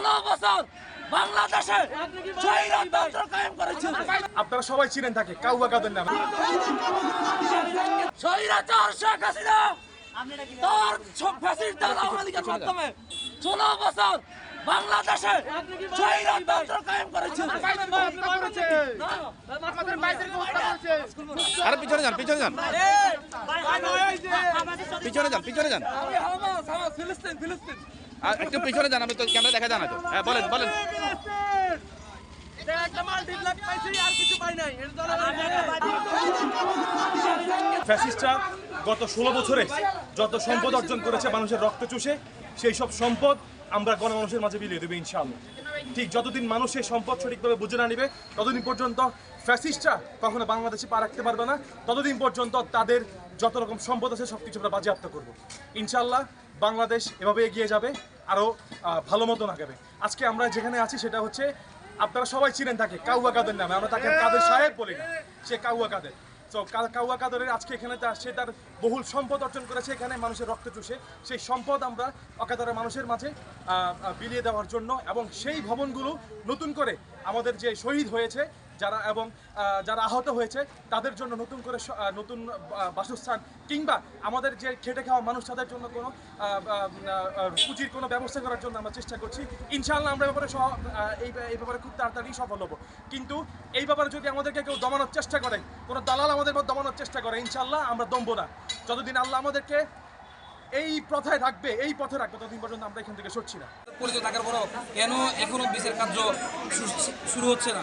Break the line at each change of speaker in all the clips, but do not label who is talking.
ষোলো বছর বাংলাদেশে
আপনারা সবাই চিনেন তাকে কাউয়া কাদের নামে?
স্বৈরাচার শেখ হাসিনা। তার সব দল আওয়ামী লীগের মাধ্যমে ষোলো বছর বাংলাদেশে স্বৈরতন্ত্র কায়েম করেছে।
আরে পিছনে যান পিছনে যান। পিছনে যান পিছনে যান।
আমি হামাস হামাস ফিলিস্তিন ফিলিস্তিন।
একটু পিছনে তো ক্যামেরা দেখা হ্যাঁ বলেন বলেন।
গত ষোলো বছরে যত সম্পদ অর্জন করেছে মানুষের রক্ত চুষে, সেই সব সম্পদ আমরা গণমানুষের মাঝে বিলিয়ে দেবো ইনশাআল্লাহ। ঠিক যতদিন মানুষ সেই সম্পদ সঠিকভাবে বুঝে না নিবে, ততদিন পর্যন্ত ফ্যাসিস্টরা কখনো বাংলাদেশে পা রাখতে পারবে না, ততদিন পর্যন্ত তাদের যত রকম সম্পদ আছে সব কিছু আমরা বাজেয়াপ্ত করব। ইনশাল্লাহ বাংলাদেশ এভাবে এগিয়ে যাবে, আরও ভালো মতন আগাবে। আজকে আমরা যেখানে আছি সেটা হচ্ছে, আপনারা সবাই চিনেন তাকে, কাউয়া কাদের নামে। আমরা তাকে কাদের সাহেব বলি না, সে কাউয়া কাদের। তো কাউয়া কাদরের আজকে এখানে সে তার বহুল সম্পদ অর্জন করেছে, এখানে মানুষের রক্ত চুষে। সেই সম্পদ আমরা অকাতরে মানুষের মাঝে বিলিয়ে দেওয়ার জন্য এবং সেই ভবনগুলো নতুন করে আমাদের যে শহীদ হয়েছে যারা এবং যারা আহত হয়েছে, তাদের জন্য নতুন করে নতুন বাসস্থান কিংবা আমাদের যে খেটে খাওয়া মানুষ, তাদের জন্য কোনো পুঁজির কোনো ব্যবস্থা করার জন্য আমরা চেষ্টা করছি। ইনশাআল্লাহ আমরা ব্যাপারে সহ- এই এই ব্যাপারে খুব তাড়াতাড়ি সফল হব। কিন্তু এই ব্যাপারে যদি আমাদেরকে কেউ দমানোর চেষ্টা করে, কোনো দালাল আমাদের দমানোর চেষ্টা করে, ইনশাআল্লাহ আমরা দমবো না। যতদিন আল্লাহ আমাদেরকে এই প্রথায় থাকবে, এই পথে রাখবে ততদিন পর্যন্ত আমরা এখান থেকে সরছি না।
পরিচিত থাকার পরও কেন এখনও বিচার কার্য শুরু হচ্ছে না?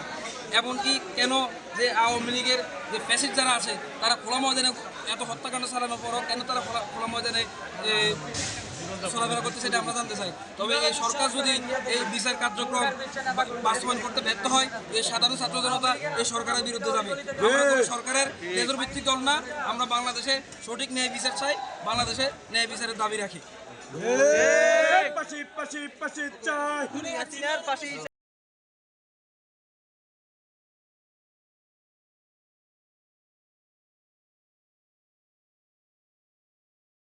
এমনকি কেন যে আওয়ামী লীগের যে প্যাসেজ যারা আছে, তারা খোলা ময়দানে এত হত্যাকাণ্ড চালানোর পরও কেন তারা খোলা ময়দানে চলাফেরা করতে সেটা আমরা জানতে চাই। তবে এই সরকার যদি এই বিচার কার্যক্রম বাস্তবায়ন করতে ব্যর্থ হয় এই সাধারণ ছাত্র জনতা এই সরকারের বিরুদ্ধে যাবে। সরকারের লেজর ভিত্তিক দল না আমরা বাংলাদেশে সঠিক ন্যায় বিচার চাই বাংলাদেশে ন্যায় বিচারের দাবি রাখি।
পাশে পাশে পাশে চাই।